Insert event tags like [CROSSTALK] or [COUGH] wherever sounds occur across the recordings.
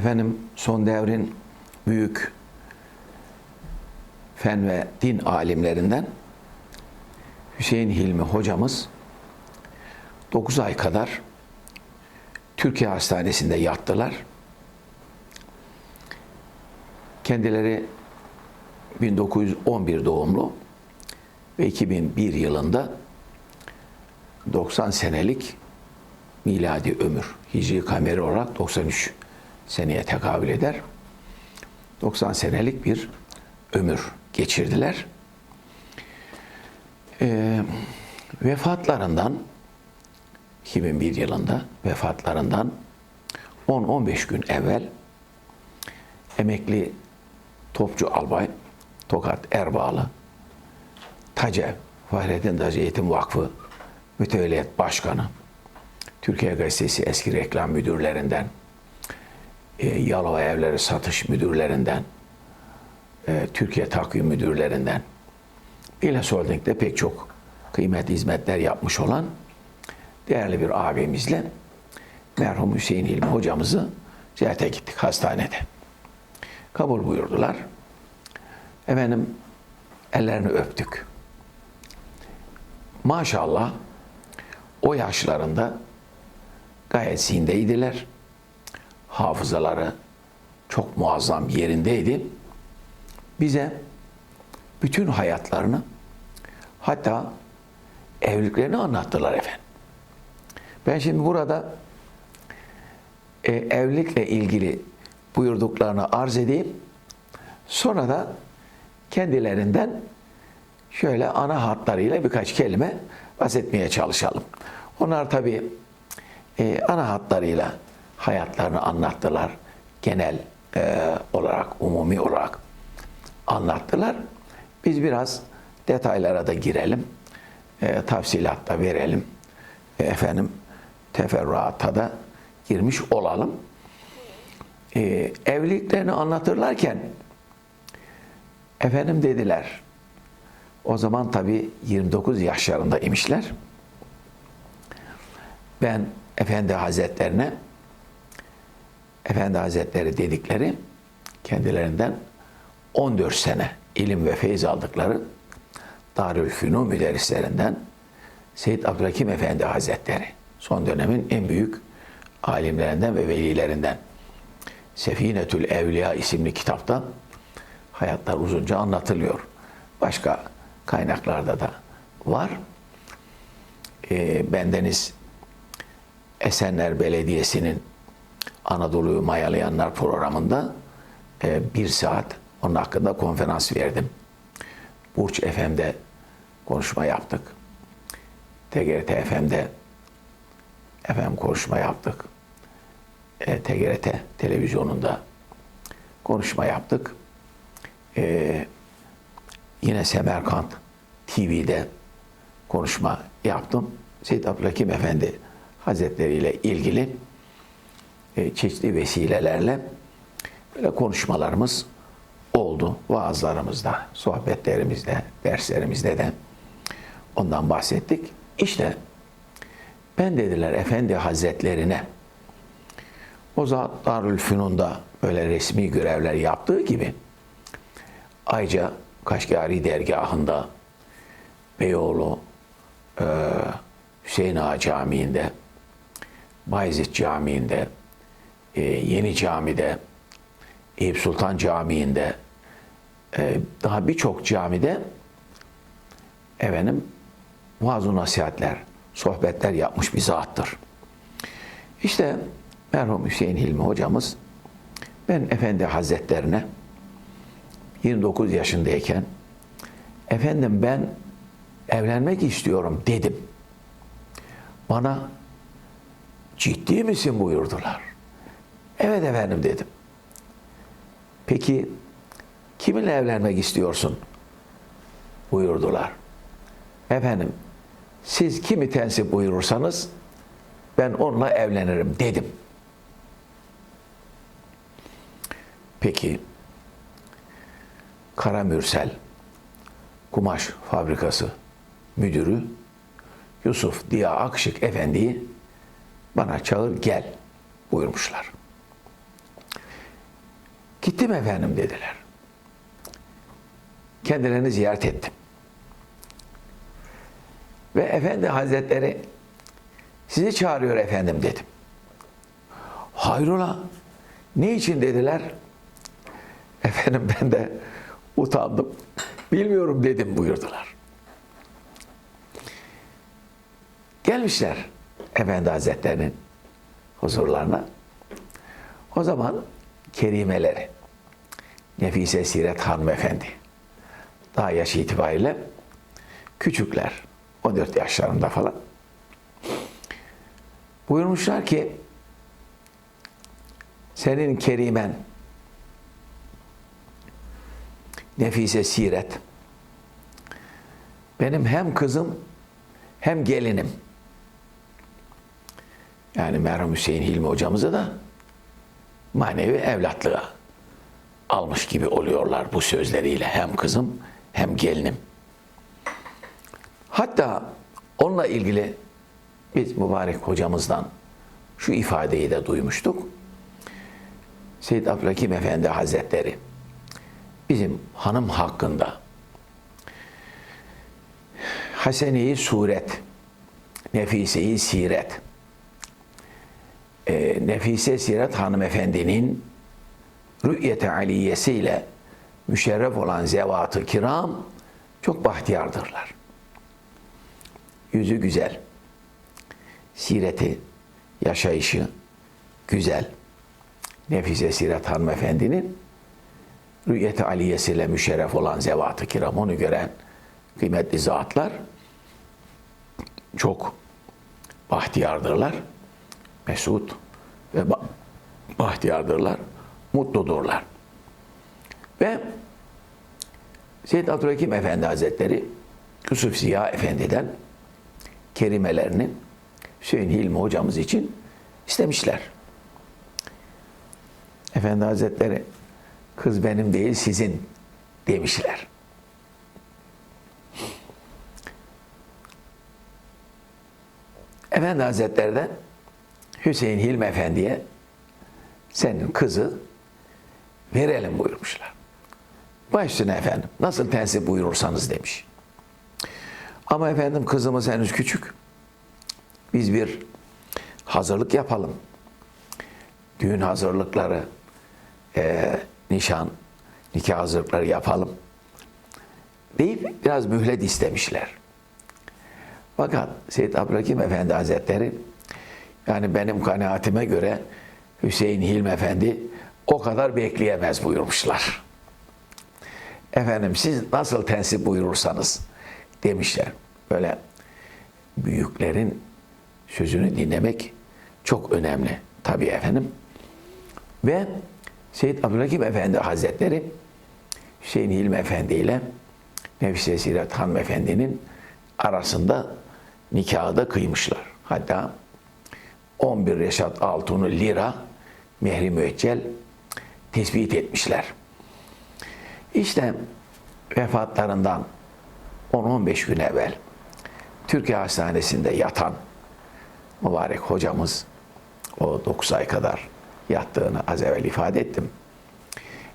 efendim son devrin büyük fen ve din alimlerinden Hüseyin Hilmi hocamız 9 ay kadar Türkiye Hastanesi'nde yattılar. Kendileri 1911 doğumlu ve 2001 yılında 90 senelik miladi ömür, hicri kameri olarak 93 seneye tekabül eder. 90 senelik bir ömür geçirdiler. Ee, vefatlarından 2001 yılında vefatlarından 10-15 gün evvel emekli topçu albay Tokat Erbağlı TACEV Fahrettin Tacı Eğitim Vakfı Mütevelliyet Başkanı Türkiye Gazetesi eski reklam müdürlerinden e, Yalova Evleri Satış Müdürlerinden e, Türkiye Takvim Müdürlerinden İles Holding'de pek çok kıymetli hizmetler yapmış olan değerli bir abimizle merhum Hüseyin Hilmi hocamızı ziyarete gittik hastanede. Kabul buyurdular. Efendim ellerini öptük. Maşallah o yaşlarında gayet zindeydiler. Hafızaları çok muazzam yerindeydi. Bize bütün hayatlarını hatta evliliklerini anlattılar efendim. Ben şimdi burada e, evlilikle ilgili buyurduklarını arz edeyim. Sonra da kendilerinden şöyle ana hatlarıyla birkaç kelime bahsetmeye çalışalım. Onlar tabi e, ana hatlarıyla hayatlarını anlattılar. Genel e, olarak, umumi olarak anlattılar. Biz biraz detaylara da girelim. E, tafsilatta verelim. E, efendim teferruata da girmiş olalım. E, evliliklerini anlatırlarken efendim dediler o zaman tabi 29 yaşlarında imişler. Ben Efendi Hazretlerine Efendi Hazretleri dedikleri kendilerinden 14 sene ilim ve feyiz aldıkları Darülfünun müderrislerinden Seyyid Abdülhakim Efendi Hazretleri son dönemin en büyük alimlerinden ve velilerinden Sefinetül Evliya isimli kitapta hayatlar uzunca anlatılıyor. Başka kaynaklarda da var. E, bendeniz Esenler Belediyesi'nin Anadolu'yu Mayalayanlar programında e, bir saat onun hakkında konferans verdim. Burç FM'de konuşma yaptık. TGRT FM'de FM konuşma yaptık. E, TGRT televizyonunda konuşma yaptık. E, yine Semerkant TV'de konuşma yaptım. Seyyid Abdülhakim Efendi Hazretleri ile ilgili çeşitli vesilelerle böyle konuşmalarımız oldu. Vaazlarımızda, sohbetlerimizde, derslerimizde de ondan bahsettik. İşte ben dediler Efendi Hazretlerine o zat Darülfünun'da böyle resmi görevler yaptığı gibi ayrıca Kaşgari dergahında Beyoğlu e, Hüseyin Ağa Camii'nde Bayezid Camii'nde e, Yeni Cami'de Eyüp Sultan Camii'nde e, daha birçok camide efendim vaaz nasihatler, sohbetler yapmış bir zattır. İşte merhum Hüseyin Hilmi hocamız ben Efendi Hazretlerine 29 yaşındayken efendim ben evlenmek istiyorum dedim. Bana ciddi misin buyurdular. Evet efendim dedim. Peki kiminle evlenmek istiyorsun? buyurdular. Efendim siz kimi tensip buyurursanız ben onunla evlenirim dedim. Peki Kara Mürsel kumaş fabrikası müdürü Yusuf Diya Akşık Efendi'yi bana çağır gel buyurmuşlar. Gittim efendim dediler. Kendilerini ziyaret ettim. Ve efendi hazretleri sizi çağırıyor efendim dedim. Hayrola ne için dediler. Efendim ben de utandım. Bilmiyorum dedim buyurdular. Gelmişler Efendi Hazretlerinin huzurlarına. O zaman kerimeleri. Nefise Siret Hanımefendi. Daha yaş itibariyle küçükler 14 yaşlarında falan. Buyurmuşlar ki senin kerimen Nefise Siret benim hem kızım hem gelinim. Yani merhum Hüseyin Hilmi hocamızı da manevi evlatlığa almış gibi oluyorlar bu sözleriyle. Hem kızım hem gelinim. Hatta onunla ilgili biz mübarek hocamızdan şu ifadeyi de duymuştuk. Seyyid Abdülhakim Efendi Hazretleri bizim hanım hakkında Hasene-i suret, Nefise-i siret. E, Nefise Siret hanımefendinin rü'yete aliyesiyle müşerref olan zevat-ı kiram çok bahtiyardırlar. Yüzü güzel, sireti, yaşayışı güzel. Nefise Siret hanımefendinin rü'yete aliyesiyle müşerref olan zevat-ı kiram onu gören kıymetli zatlar çok bahtiyardırlar. Mesut ve ba- bahtiyardırlar. Mutludurlar. Ve Seyyid Abdülhakim Efendi Hazretleri Yusuf Ziya Efendi'den kerimelerini Hüseyin Hilmi hocamız için istemişler. Efendi Hazretleri kız benim değil sizin demişler. Efendi Hazretleri de Hüseyin Hilmi Efendi'ye senin kızı verelim buyurmuşlar. Baş üstüne efendim nasıl tensip buyurursanız demiş. Ama efendim kızımız henüz küçük. Biz bir hazırlık yapalım. Düğün hazırlıkları, eee, nişan, nikah hazırlıkları yapalım. Deyip biraz mühlet istemişler. Fakat Seyyid Abdülhakim Efendi Hazretleri yani benim kanaatime göre Hüseyin Hilmi Efendi o kadar bekleyemez buyurmuşlar. Efendim siz nasıl tensip buyurursanız demişler. Böyle büyüklerin sözünü dinlemek çok önemli. Tabii efendim. Ve Seyyid Abdülhakim Efendi Hazretleri Hüseyin Hilmi Efendi ile Nefise Siret Hanımefendi'nin arasında nikahı da kıymışlar. Hatta 11 Reşat Altun'u lira mehri müeccel tespit etmişler. İşte vefatlarından 10-15 gün evvel Türkiye Hastanesi'nde yatan mübarek hocamız o 9 ay kadar yattığını az evvel ifade ettim.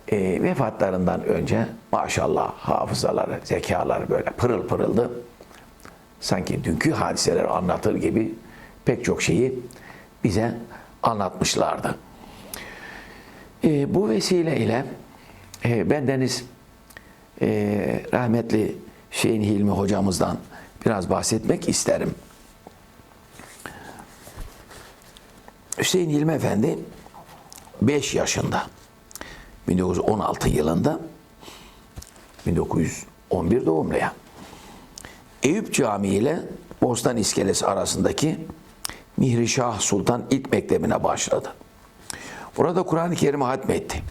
E, vefatlarından önce maşallah hafızaları, zekaları böyle pırıl pırıldı sanki dünkü hadiseleri anlatır gibi pek çok şeyi bize anlatmışlardı. E, bu vesileyle e, bendeniz e, rahmetli Hüseyin Hilmi hocamızdan biraz bahsetmek isterim. Hüseyin Hilmi Efendi 5 yaşında 1916 yılında 1911 doğumlu ya. Eyüp Camii ile Bostan İskelesi arasındaki Mihri Şah Sultan İlk Mektebi'ne başladı. Burada Kur'an-ı Kerim'i hatmetti.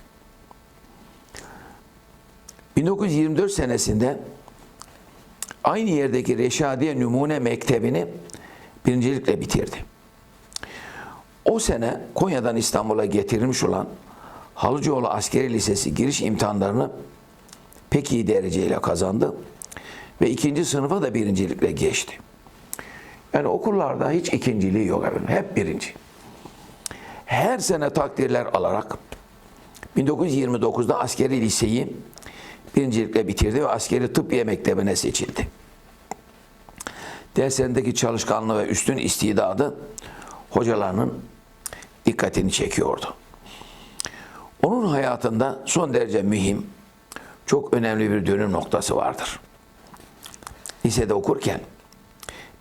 1924 senesinde aynı yerdeki Reşadiye Numune Mektebi'ni birincilikle bitirdi. O sene Konya'dan İstanbul'a getirilmiş olan Halıcıoğlu Askeri Lisesi giriş imtihanlarını pek iyi dereceyle kazandı ve ikinci sınıfa da birincilikle geçti. Yani okullarda hiç ikinciliği yok efendim. Hep birinci. Her sene takdirler alarak 1929'da askeri liseyi birincilikle bitirdi ve askeri tıbbiye mektebine seçildi. Derslerindeki çalışkanlığı ve üstün istidadı hocalarının dikkatini çekiyordu. Onun hayatında son derece mühim, çok önemli bir dönüm noktası vardır. Lisede okurken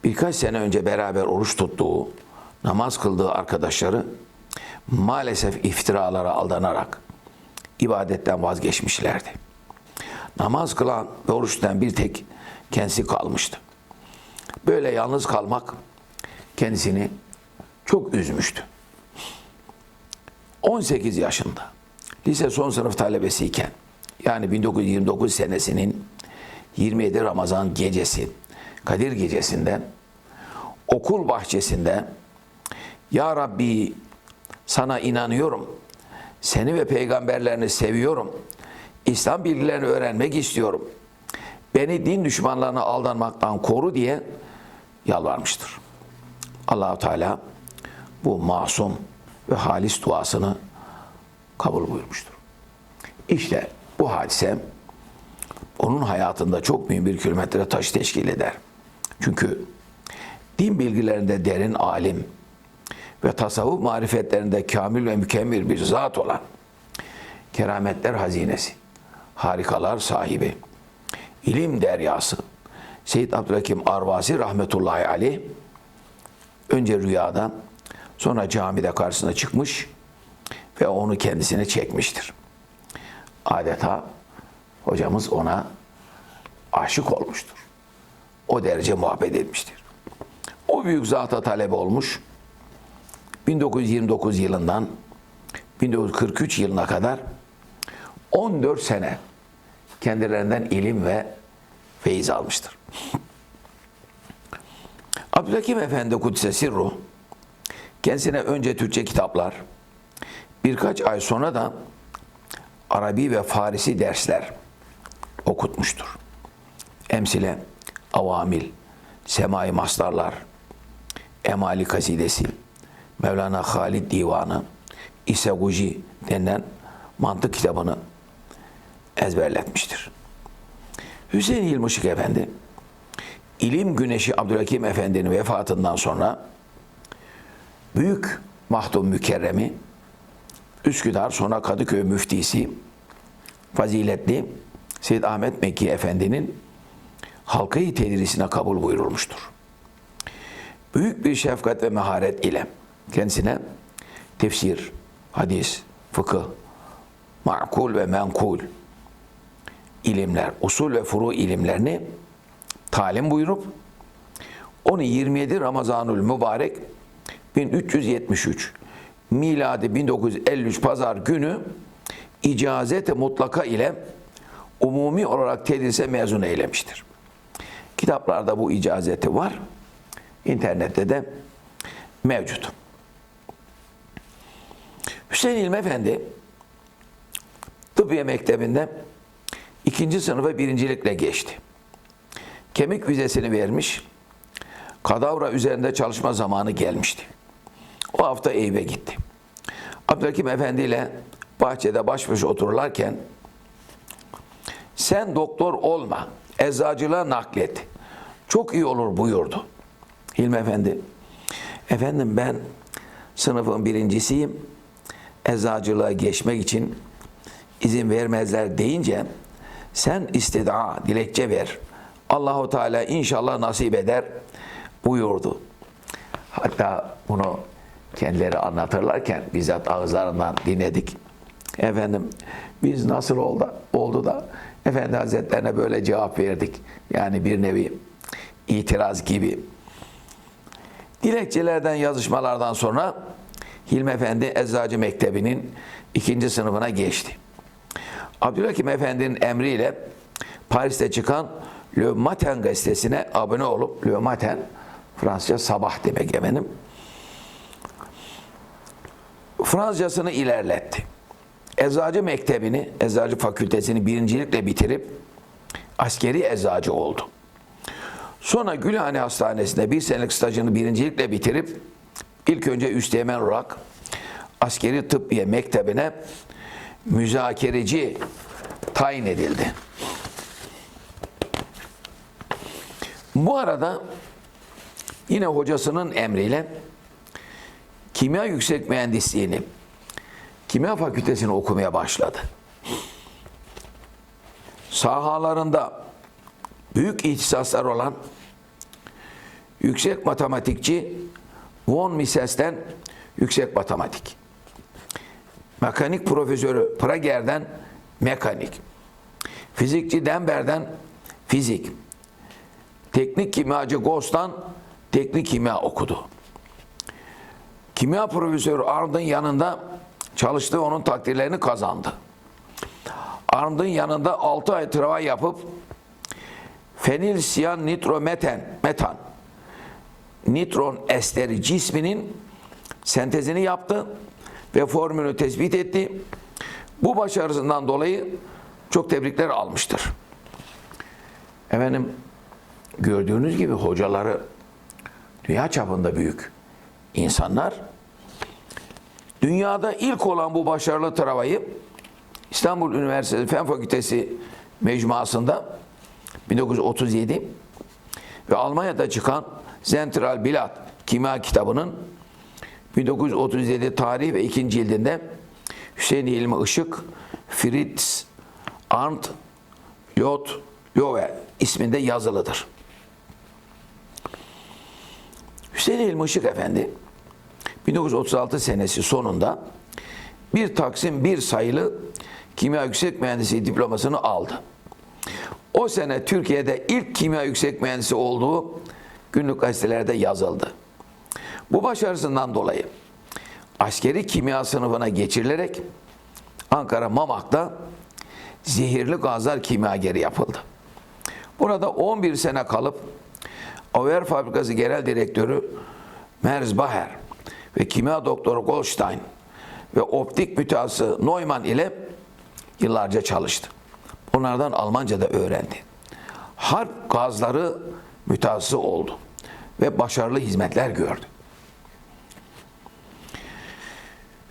birkaç sene önce beraber oruç tuttuğu, namaz kıldığı arkadaşları maalesef iftiralara aldanarak ibadetten vazgeçmişlerdi. Namaz kılan ve oruç tutan bir tek kendisi kalmıştı. Böyle yalnız kalmak kendisini çok üzmüştü. 18 yaşında lise son sınıf talebesiyken yani 1929 senesinin 27 Ramazan gecesi Kadir gecesinde okul bahçesinde Ya Rabbi sana inanıyorum. Seni ve peygamberlerini seviyorum. İslam bilgilerini öğrenmek istiyorum. Beni din düşmanlarına aldanmaktan koru diye yalvarmıştır. Allahu Teala bu masum ve halis duasını kabul buyurmuştur. İşte bu hadise onun hayatında çok mühim bir kilometre taş teşkil eder. Çünkü din bilgilerinde derin alim ve tasavvuf marifetlerinde kamil ve mükemmel bir zat olan kerametler hazinesi, harikalar sahibi, ilim deryası, Seyyid Abdülhakim Arvasi rahmetullahi aleyh önce rüyada sonra camide karşısına çıkmış ve onu kendisine çekmiştir. Adeta hocamız ona aşık olmuştur. O derece muhabbet etmiştir. O büyük zata talep olmuş. 1929 yılından 1943 yılına kadar 14 sene kendilerinden ilim ve feyiz almıştır. [LAUGHS] Abdülhakim Efendi Kudüs'e sirru kendisine önce Türkçe kitaplar birkaç ay sonra da Arabi ve Farisi dersler okutmuştur. Emsile, avamil, semai mastarlar, emali kasidesi, Mevlana Halid Divanı, İseguji denilen mantık kitabını ezberletmiştir. Hüseyin İlmişik Efendi, İlim Güneşi Abdülhakim Efendi'nin vefatından sonra Büyük Mahdum Mükerremi, Üsküdar sonra Kadıköy müftisi, faziletli Seyyid Ahmet Mekki Efendi'nin halkayı tedrisine kabul buyurulmuştur. Büyük bir şefkat ve meharet ile kendisine tefsir, hadis, fıkıh, makul ve menkul ilimler, usul ve furu ilimlerini talim buyurup onu 27 Ramazanül Mübarek 1373 miladi 1953 pazar günü icazet mutlaka ile umumi olarak tedrise mezun eylemiştir. Kitaplarda bu icazeti var. İnternette de mevcut. Hüseyin İlmi Efendi Tıbbiye Mektebi'nde ikinci sınıfa birincilikle geçti. Kemik vizesini vermiş, kadavra üzerinde çalışma zamanı gelmişti. O hafta Eyüp'e gitti. Abdülhakim Efendi ile bahçede baş başa otururlarken sen doktor olma, eczacılığa naklet. Çok iyi olur buyurdu. Hilmi Efendi, efendim ben sınıfın birincisiyim. Eczacılığa geçmek için izin vermezler deyince sen istida, dilekçe ver. Allahu Teala inşallah nasip eder buyurdu. Hatta bunu kendileri anlatırlarken bizzat ağızlarından dinledik. Efendim biz nasıl oldu, oldu da Efendi Hazretlerine böyle cevap verdik. Yani bir nevi itiraz gibi. Dilekçelerden, yazışmalardan sonra Hilmi Efendi Eczacı Mektebi'nin ikinci sınıfına geçti. Abdülhakim Efendi'nin emriyle Paris'te çıkan Le Matin gazetesine abone olup Le Matin Fransızca sabah demek efendim. Fransızcasını ilerletti. Eczacı mektebini, eczacı fakültesini birincilikle bitirip askeri eczacı oldu. Sonra Gülhane Hastanesi'nde bir senelik stajını birincilikle bitirip ilk önce üsteğmen olarak askeri tıbbiye mektebine müzakereci tayin edildi. Bu arada yine hocasının emriyle kimya yüksek mühendisliğini kimya fakültesini okumaya başladı. Sahalarında büyük ihtisaslar olan yüksek matematikçi von Mises'ten yüksek matematik. Mekanik profesörü Prager'den mekanik. Fizikçi Denber'den fizik. Teknik kimyacı Gos'tan teknik kimya okudu. Kimya profesörü Arndt'ın yanında çalıştığı onun takdirlerini kazandı. Arndt'ın yanında 6 ay travay yapıp fenil siyan nitrometen metan nitron esteri cisminin sentezini yaptı ve formülü tespit etti. Bu başarısından dolayı çok tebrikler almıştır. Efendim gördüğünüz gibi hocaları dünya çapında büyük insanlar dünyada ilk olan bu başarılı travayı İstanbul Üniversitesi Fen Fakültesi mecmuasında 1937 ve Almanya'da çıkan Zentral Bilat Kimya kitabının 1937 tarih ve ikinci cildinde Hüseyin İlmi Işık, Fritz Arndt, Lot Love isminde yazılıdır. Hüseyin İlmi Işık Efendi 1936 senesi sonunda bir taksim bir sayılı kimya yüksek mühendisliği diplomasını aldı. O sene Türkiye'de ilk kimya yüksek mühendisi olduğu günlük gazetelerde yazıldı. Bu başarısından dolayı askeri kimya sınıfına geçirilerek Ankara Mamak'ta zehirli gazlar kimyageri yapıldı. Burada 11 sene kalıp Auer Fabrikası Genel Direktörü Merzbacher ve kimya doktoru Goldstein ve optik mütehassısı Neumann ile yıllarca çalıştı. Bunlardan Almanca da öğrendi. Harp gazları mütehassısı oldu ve başarılı hizmetler gördü.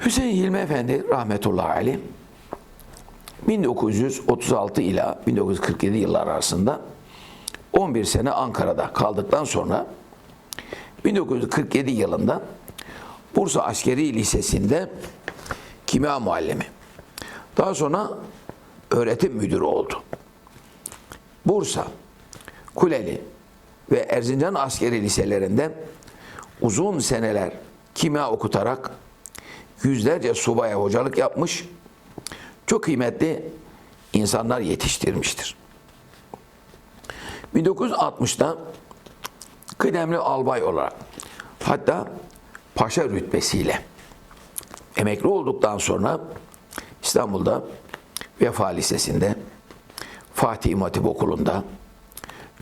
Hüseyin Hilmi Efendi rahmetullahi aleyh 1936 ila 1947 yıllar arasında 11 sene Ankara'da kaldıktan sonra 1947 yılında Bursa Askeri Lisesi'nde kimya muallimi. Daha sonra öğretim müdürü oldu. Bursa, Kuleli ve Erzincan askeri liselerinde uzun seneler kimya okutarak yüzlerce subaya hocalık yapmış, çok kıymetli insanlar yetiştirmiştir. 1960'da kıdemli albay olarak hatta paşa rütbesiyle emekli olduktan sonra İstanbul'da Vefa Lisesi'nde, Fatih İmam Hatip Okulu'nda,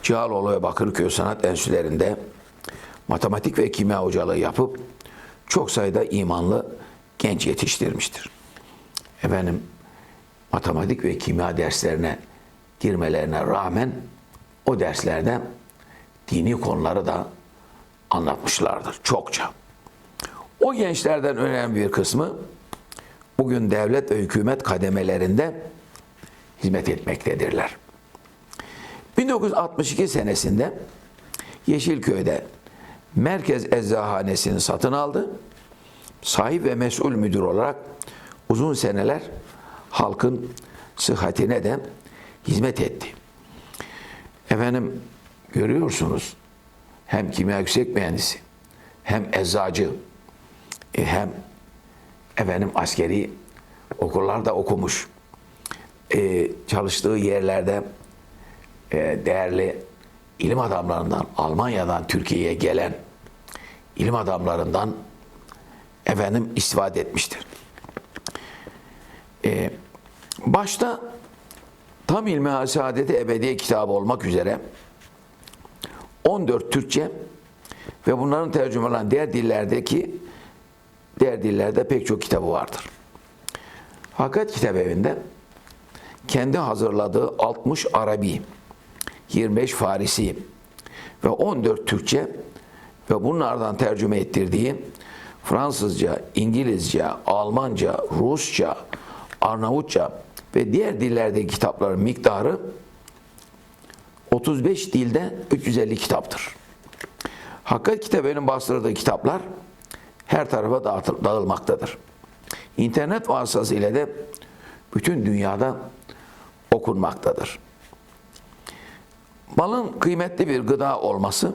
Cihaloğlu ve Bakırköy Sanat Enstitülerinde matematik ve kimya hocalığı yapıp çok sayıda imanlı genç yetiştirmiştir. Efendim matematik ve kimya derslerine girmelerine rağmen o derslerde dini konuları da anlatmışlardır çokça. O gençlerden önemli bir kısmı bugün devlet ve hükümet kademelerinde hizmet etmektedirler. 1962 senesinde Yeşilköy'de Merkez Eczahanesi'ni satın aldı. Sahip ve mesul müdür olarak uzun seneler halkın sıhhatine de hizmet etti. Efendim görüyorsunuz hem kimya yüksek mühendisi hem eczacı e, hem efendim askeri okullarda okumuş. E, çalıştığı yerlerde e, değerli ilim adamlarından, Almanya'dan Türkiye'ye gelen ilim adamlarından efendim istifade etmiştir. E, başta Tam İlmi Hasadeti Ebediye kitabı olmak üzere 14 Türkçe ve bunların tercüme olan diğer dillerdeki diğer dillerde pek çok kitabı vardır. Hakikat Kitap Evi'nde kendi hazırladığı 60 Arabi, 25 Farisi ve 14 Türkçe ve bunlardan tercüme ettirdiği Fransızca, İngilizce, Almanca, Rusça, Arnavutça ve diğer dillerdeki kitapların miktarı 35 dilde 350 kitaptır. Hakikat Kitabe'nin bastırdığı kitaplar her tarafa dağıtıl- dağılmaktadır. İnternet vasıtasıyla de bütün dünyada okunmaktadır. Malın kıymetli bir gıda olması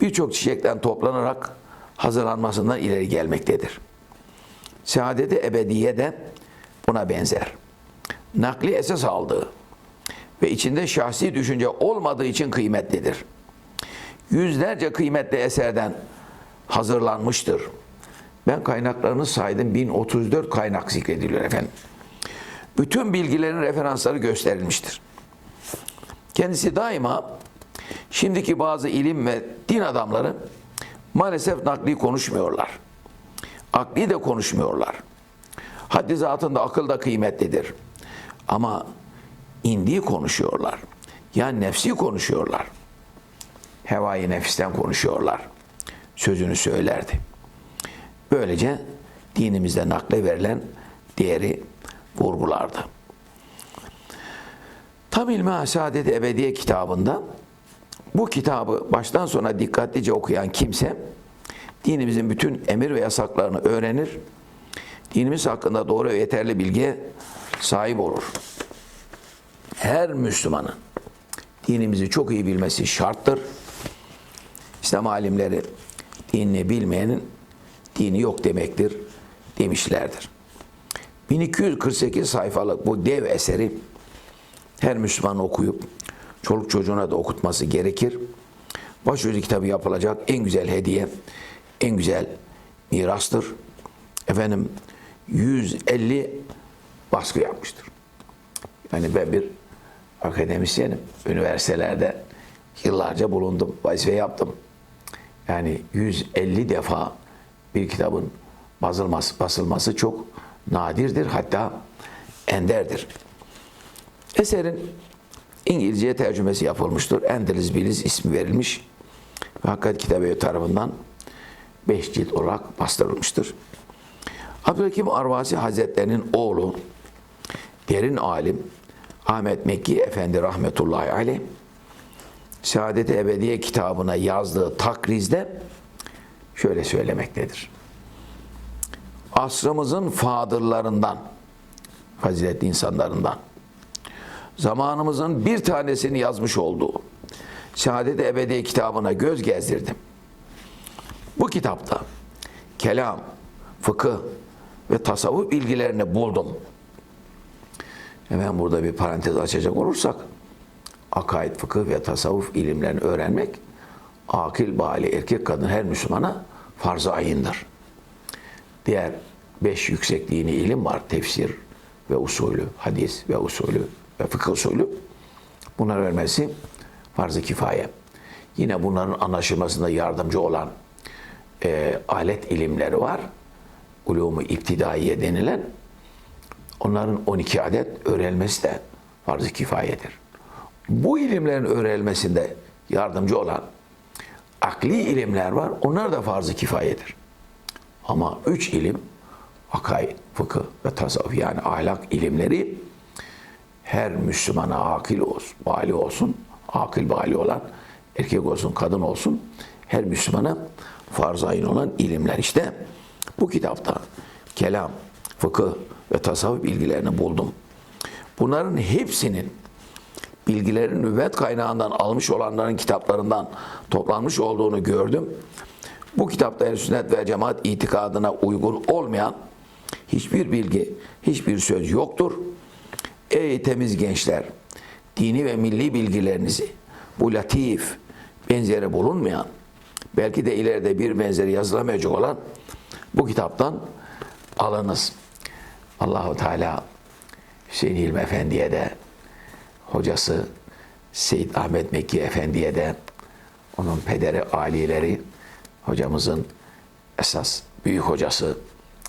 birçok çiçekten toplanarak hazırlanmasından ileri gelmektedir. Saadeti ebediye de buna benzer. Nakli esas aldığı ve içinde şahsi düşünce olmadığı için kıymetlidir. Yüzlerce kıymetli eserden hazırlanmıştır. Ben kaynaklarını saydım. 1034 kaynak zikrediliyor efendim. Bütün bilgilerin referansları gösterilmiştir. Kendisi daima şimdiki bazı ilim ve din adamları maalesef nakli konuşmuyorlar. Akli de konuşmuyorlar. Haddi zatında akıl da kıymetlidir. Ama indiği konuşuyorlar. Yani nefsi konuşuyorlar. Hevai nefisten konuşuyorlar. Sözünü söylerdi. Böylece dinimizde nakle verilen değeri vurgulardı. Tam İlmi Saadet Ebediye kitabında bu kitabı baştan sona dikkatlice okuyan kimse dinimizin bütün emir ve yasaklarını öğrenir. Dinimiz hakkında doğru ve yeterli bilgiye sahip olur. Her Müslümanın dinimizi çok iyi bilmesi şarttır. İslam alimleri dinini bilmeyenin dini yok demektir demişlerdir. 1248 sayfalık bu dev eseri her Müslüman okuyup çoluk çocuğuna da okutması gerekir. Başucu kitabı yapılacak en güzel hediye, en güzel mirastır. Efendim 150 baskı yapmıştır. Yani ben bir akademisyenim. Üniversitelerde yıllarca bulundum, vazife yaptım. Yani 150 defa bir kitabın basılması, basılması çok nadirdir, hatta enderdir. Eserin İngilizce tercümesi yapılmıştır. Endeliz Biliz ismi verilmiş. Ve Hakikat Kitabevi tarafından 5 cilt olarak bastırılmıştır. Abdülhakim Arvasi Hazretlerinin oğlu, derin alim Ahmet Mekki Efendi rahmetullahi aleyh, Saadet-i Ebediye kitabına yazdığı takrizde şöyle söylemektedir. Asrımızın fadırlarından, faziletli insanlarından, zamanımızın bir tanesini yazmış olduğu Saadet-i Ebediye kitabına göz gezdirdim. Bu kitapta kelam, fıkıh ve tasavvuf bilgilerini buldum. Hemen burada bir parantez açacak olursak, akaid, fıkıh ve tasavvuf ilimlerini öğrenmek, akil, bali, erkek, kadın her Müslümana farz-ı ayındır. Diğer beş yüksek dini ilim var. Tefsir ve usulü, hadis ve usulü ve fıkıh usulü. Bunları vermesi farz-ı kifaye. Yine bunların anlaşılmasında yardımcı olan e, alet ilimleri var. Ulumu iptidaiye denilen. Onların 12 adet öğrenilmesi de farz-ı kifayedir. Bu ilimlerin öğrenilmesinde yardımcı olan akli ilimler var. Onlar da farz-ı kifayedir. Ama üç ilim, akaid, fıkıh ve tasavvuf yani ahlak ilimleri her Müslümana akil olsun, bali olsun, akil bali olan erkek olsun, kadın olsun her Müslümana farz ayın olan ilimler. İşte bu kitapta kelam, fıkıh ve tasavvuf bilgilerini buldum. Bunların hepsinin bilgilerin nübüvvet kaynağından almış olanların kitaplarından toplanmış olduğunu gördüm. Bu kitapta ehl sünnet ve cemaat itikadına uygun olmayan hiçbir bilgi, hiçbir söz yoktur. Ey temiz gençler, dini ve milli bilgilerinizi bu latif, benzeri bulunmayan, belki de ileride bir benzeri yazılamayacak olan bu kitaptan alınız. Allahu Teala Hüseyin İlmi Efendi'ye de hocası Seyyid Ahmet Mekki Efendi'ye de onun pederi alileri hocamızın esas büyük hocası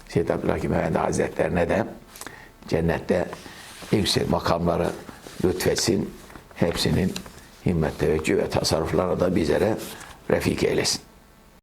Seyyid Abdülhakim Efendi Hazretlerine de cennette en yüksek makamları lütfetsin. Hepsinin himmet, teveccüh ve tasarruflarına da bizlere refik eylesin.